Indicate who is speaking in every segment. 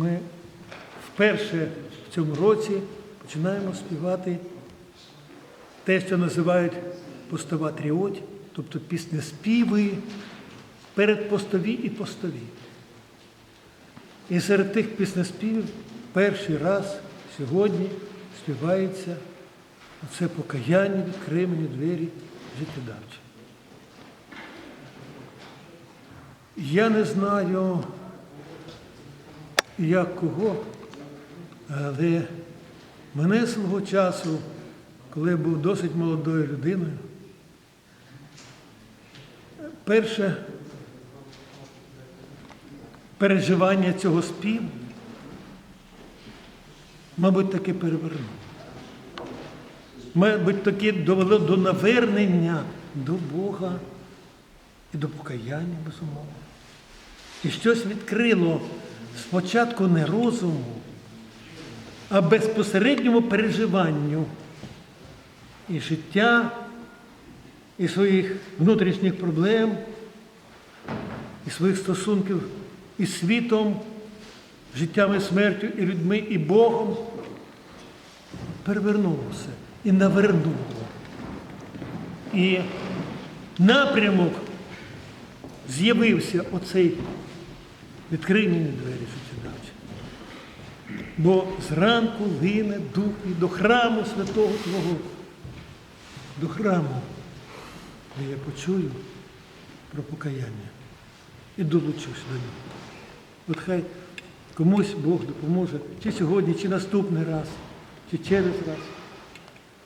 Speaker 1: ми вперше в цьому році починаємо співати те, що називають постова тріоть, тобто піснеспіви передпостові і постові. І серед тих піснеспівів перший раз сьогодні співається оце покаяння, відкрий мені двері життєдавчі. Я не знаю, як кого, але мене свого часу, коли я був досить молодою людиною, перше переживання цього співу, мабуть, таки перевернуло. Мабуть, таки довело до навернення до Бога і до покаяння, безумовно. І щось відкрило спочатку не розуму, а безпосередньому переживанню і життя, і своїх внутрішніх проблем, і своїх стосунків із світом, життям і смертю, і людьми, і Богом. Перевернуло все і навернуло. І напрямок з'явився оцей відкрий мені двері життєдавчі. Бо зранку лине дух і до храму святого Твого, до храму, де я почую про покаяння і долучусь до нього. От хай комусь Бог допоможе, чи сьогодні, чи наступний раз, чи через раз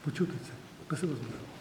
Speaker 1: почути це. Спасибо за.